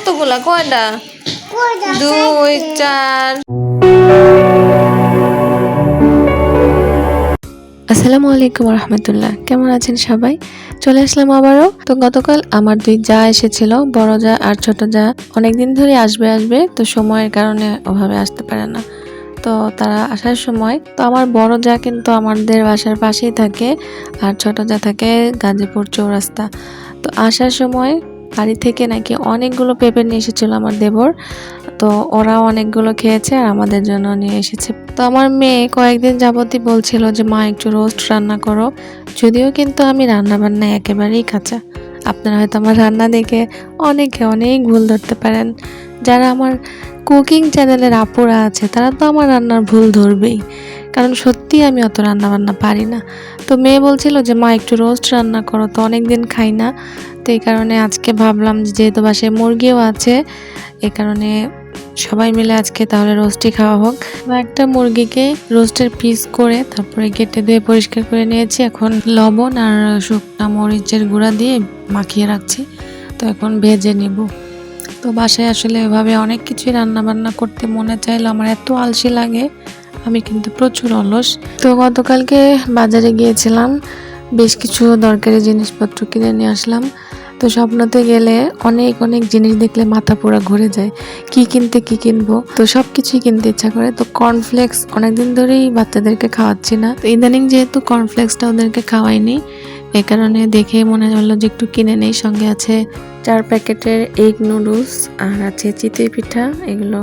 কতগুলা? কয়টা? দুই চার। আসসালামু আলাইকুম রহমতুল্লাহ। কেমন আছেন সবাই? চলে আসলাম আবারও। তো গতকাল আমার দুই যা এসেছিল বড় যা আর ছোট যা অনেকদিন ধরে আসবে আসবে তো সময়ের কারণে ওভাবে আসতে পারে না। তো তারা আসার সময় তো আমার বড় যা কিন্তু আমাদের বাসার পাশেই থাকে আর ছোট যা থাকে গাজীপুর চৌরাস্তা। তো আসার সময় বাড়ি থেকে নাকি অনেকগুলো পেঁপে নিয়ে এসেছিল আমার দেবর। তো ওরা অনেকগুলো খেয়েছে আর আমাদের জন্য নিয়ে এসেছে। তো আমার মেয়ে কয়েকদিন যাবতই বলছিল যে, মা, একটু রোস্ট রান্না করো। যদিও কিন্তু আমি রান্না বান্না একেবারেই কাঁচা। আপনারা হয়তো আমার রান্না দেখে অনেকে অনেক ভুল ধরতে পারেন। যারা আমার কুকিং চ্যানেলের আপুরা আছে, তারা তো আমার রান্নার ভুল ধরবেই। কারণ সত্যি আমি অত রান্না বান্না পারি না। তো মেয়ে বলছিল যে, মা, একটু রোস্ট রান্না করো। তো অনেক দিন খাই না। এই কারণে আজকে ভাবলাম যেহেতু বাসায় মুরগিও আছে এই কারণে সবাই মিলে আজকে তাহলে রোস্টই খাওয়া হোক। বা একটা মুরগিকে রোস্টের পিস করে তারপরে কেটে দিয়ে পরিষ্কার করে নিয়েছি। এখন লবণ আর শুকনা মরিচের গুঁড়া দিয়ে মাখিয়ে রাখছি। তো এখন ভেজে নিব। তো বাসায় আসলে এভাবে অনেক কিছুই রান্না বান্না করতে মনে চাইলো আমার এত আলসি লাগে, আমি কিন্তু প্রচুর অলস। তো গতকালকে বাজারে গিয়েছিলাম, বেশ কিছু দরকারি জিনিসপত্র কিনে নিয়ে আসলাম। তো স্বপ্নতে গেলে অনেক অনেক জিনিস দেখলে মাথা পুরো ঘুরে যায়। কি কিনতে, কি কিনবো? তো সব কিছুই কিনতে ইচ্ছা করে। তো কর্নফ্লেক্স অনেকদিন ধরেই বাচ্চাদেরকে খাওয়াচ্ছি না। তো ইদানিং যেহেতু কর্নফ্লেক্সটা ওদেরকে খাওয়াইনি, এ কারণে দেখে মনে হলো যে একটু কিনে নেই। সঙ্গে আছে চার প্যাকেটের এগ নুডলস আর আছে চিতই পিঠা। এগুলো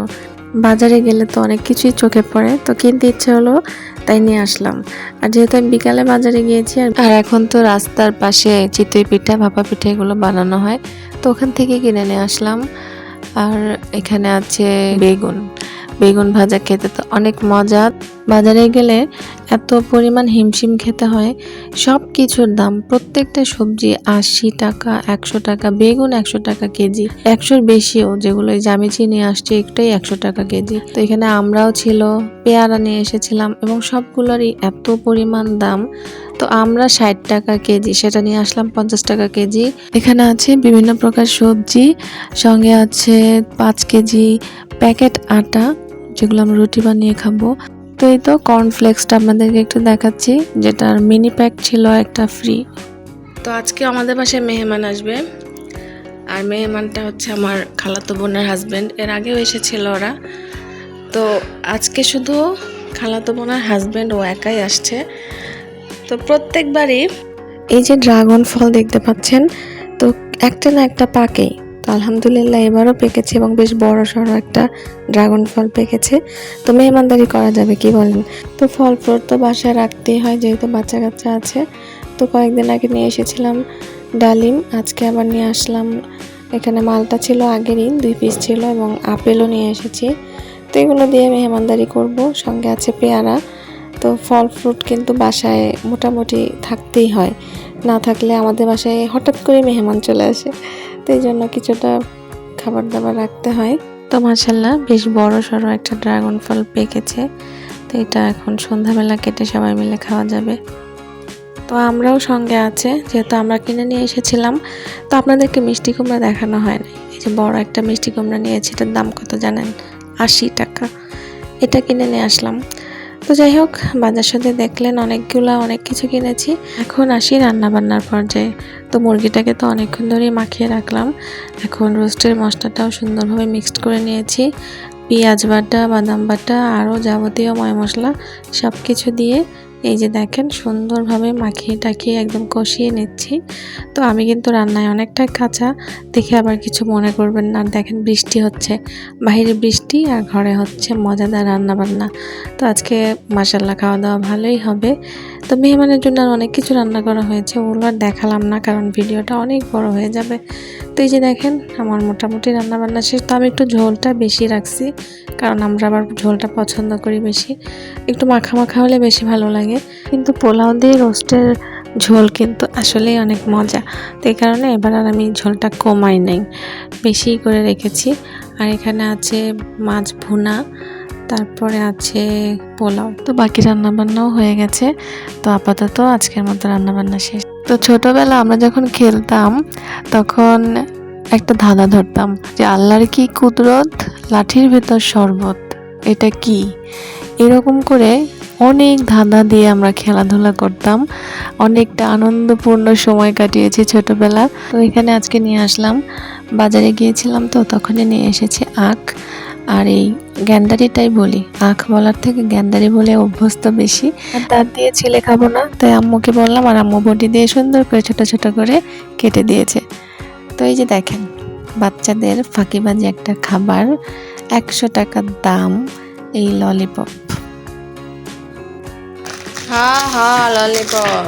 বাজারে গেলে তো অনেক কিছুই চোখে পড়ে, তো কিনতে ইচ্ছে হলো তাই নিয়ে আসলাম। আর যেহেতু আমি বিকালে বাজারে গিয়েছি, আর- এখন তো রাস্তার পাশে চিতই পিঠা, ভাপা পিঠা এগুলো বানানো হয়, তো ওখান থেকে কিনে নিয়ে আসলাম। আর এখানে আছে বেগুন। বেগুন ভাজা খেতে তো অনেক মজা। বাজারে গেলে এত পরিমাণ হিমশিম খেতে হয়। সব কিছুর দাম, প্রত্যেকটা সবজি আশি টাকা, একশো টাকা, বেগুন একশো টাকা কেজি। একশোর বেশিও যেগুলো এই জামিচি নিয়ে আসছে, একটাই একশো টাকা কেজি। তো এখানে আমরাও ছিল, পেয়ারা নিয়ে এসেছিলাম এবং সবগুলোরই এত পরিমাণ দাম। তো আমরা ষাট টাকা কেজি, সেটা নিয়ে আসলাম পঞ্চাশ টাকা কেজি। এখানে আছে বিভিন্ন প্রকার সবজি, সঙ্গে আছে পাঁচ কেজি প্যাকেট আটা। যেগুলো আমরা রুটি বানিয়ে খাব। তো এই তো কর্নফ্লেক্সটা আপনাদেরকে একটু দেখাচ্ছি, যেটার মিনি প্যাক ছিল একটা ফ্রি তো আজকে আমাদের বাসায় মেহমান আসবে। আর মেহমানটা হচ্ছে আমার খালাতো বোনের হাজব্যান্ড এর আগেও এসেছিল ওরা। তো আজকে শুধু খালাতো বোনের হাজব্যান্ড ও একাই আসছে। তো প্রত্যেকবারই এই যে ড্রাগন ফল দেখতে পাচ্ছেন, তো একটা না একটা পাকেই। তো আলহামদুলিল্লাহ এবারও পেকেছে এবং বেশ বড় সড়ো একটা ড্রাগন ফল পেকেছে। তো মেহমানদারি করা যাবে, কি বলেন? তো ফল ফ্রুট তো বাসায় রাখতেই হয়, যেহেতু বাচ্চা কাচ্চা আছে। তো কয়েকদিন আগে নিয়ে এসেছিলাম ডালিম, আজকে আবার নিয়ে আসলাম। এখানে মালটা ছিল আগেরই, দুই পিস ছিল এবং আপেলও নিয়ে এসেছি। তো এগুলো দিয়ে মেহমানদারি করব, সঙ্গে আছে পেয়ারা। তো ফল ফ্রুট কিন্তু বাসায় মোটামুটি থাকতেই হয়। না থাকলে আমাদের বাসায় হঠাৎ করে মেহমান চলে আসে। তো এই জন্য কিছুটা খাবার দাবার রাখতে হয়। তো মাসাল্লাহ বেশ বড় সড়ো একটা ড্রাগন ফল পেকেছে। তো এটা এখন সন্ধ্যাবেলা কেটে সবাই মিলে খাওয়া যাবে। তো আমরাও সঙ্গে আছে, যেহেতু আমরা কিনে নিয়ে এসেছিলাম। তো আপনাদেরকে মিষ্টি কুমড়া দেখানো হয় না এই যে বড় একটা মিষ্টি কুমড়া নিয়েছি, এটার দাম কত জানেন? আশি টাকা। এটা কিনে নিয়ে আসলাম। তো যাই হোক, বাজার সাথে দেখলেন অনেকগুলা অনেক কিছু কিনেছি। এখন আসি রান্না বান্নার পর্যায়ে। তো মুরগিটাকে তো অনেকক্ষণ ধরেই মাখিয়ে রাখলাম। এখন রোস্টের মশলাটাও সুন্দরভাবে মিক্সড করে নিয়েছি। পেঁয়াজ বাটা, বাদাম বাটা, আরও যাবতীয় ময় মশলা সব কিছু দিয়ে এই যে দেখেন, সুন্দরভাবে মাখিয়ে টাখিয়ে একদম কষিয়ে নিচ্ছি। তো আমি কিন্তু রান্নায় অনেকটা কাঁচা, দেখে আবার কিছু মনে করবেন না। আর দেখেন, বৃষ্টি হচ্ছে। বাইরে বৃষ্টি আর ঘরে হচ্ছে মজাদার রান্না বান্না তো আজকে মাসাল্লাহ খাওয়া দাওয়া ভালোই হবে। তো মেহমানের জন্য আর অনেক কিছু রান্না করা হয়েছে, ওগুলো আর দেখালাম না, কারণ ভিডিওটা অনেক বড় হয়ে যাবে। তো এই যে দেখেন, আমার মোটামুটি রান্না বান্না শেষ। তো আমি একটু ঝোলটা বেশি রাখছি, কারণ আমরা আবার ঝোলটা পছন্দ করি বেশি। একটু মাখা মাখা হলে বেশি ভালো লাগে। কিন্তু পোলাও দিয়ে রোস্টের ঝোল কিন্তু আসলেই অনেক মজা। তো এই কারণে এবার আর আমি ঝোলটা কমাই নাই। বেশি করে রেখেছি। আর এখানে আছে মাছ ভুনা, তারপরে আছে পোলাও। তো বাকি রান্নাবান্নাও হয়ে গেছে। তো আপাতত আজকের মতো রান্নাবান্না শেষ। তো ছোটবেলা আমরা যখন খেলতাম, তখন একটা ধাঁধা ধরতাম যে আল্লাহর কি কুদরত, লাঠির ভেতর শরবত, এটা কি? এরকম করে অনেক ধাঁধা দিয়ে আমরা খেলাধুলা করতাম। অনেকটা আনন্দপূর্ণ সময় কাটিয়েছি ছোটবেলা। তো এখানে আজকে নিয়ে আসলাম। বাজারে গিয়েছিলাম তো, তখনই নিয়ে এসেছি আখ। আর এই গ্যান্ডারিটাই বলি। আখ বলার থেকে গ্যান্ডারি বলে অভ্যস্ত বেশি। আর দিয়ে ছেলে খাব না। তাই আম্মুকে বললাম, আর আম্মু বটি দিয়ে সুন্দর করে ছোট ছোট করে কেটে দিয়েছে। তো এই যে দেখেন, বাচ্চাদের ফাঁকিবাজি একটা খাবার। একশো টাকার দাম এই ললিপপ। হ্যাঁ হ্যাঁ ললিপপ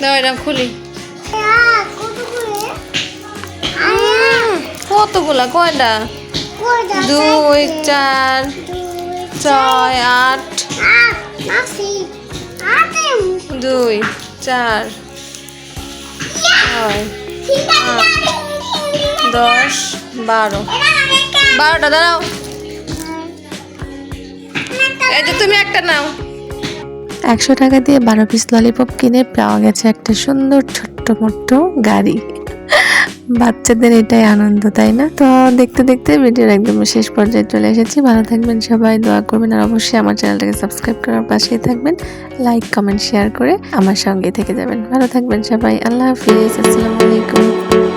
দাও এটা খুলি। কতগুলা? কয়টা? দুই চার ছয় আট। দুই। চার দশ, বারো। বারোটা, দাঁড়াও। এই যে তুমি একটা নাও। একশো টাকা দিয়ে বারো পিস ললিপপ কিনে পাওয়া গেছে একটা সুন্দর ছোট্ট মোট্ট গাড়ি। বাচ্চাদের এটাই আনন্দ, তাই না? তো দেখতে দেখতে ভিডিওর একদম শেষ পর্যায়ে চলে এসেছি। ভালো থাকবেন সবাই, দোয়া করবেন আর অবশ্যই আমার চ্যানেলটাকে সাবস্ক্রাইব করার পাশেই থাকবেন। লাইক কমেন্ট শেয়ার করে আমার সঙ্গে থেকে যাবেন। ভালো থাকবেন সবাই, আল্লাহ হাফিজ, আসসালামু আলাইকুম।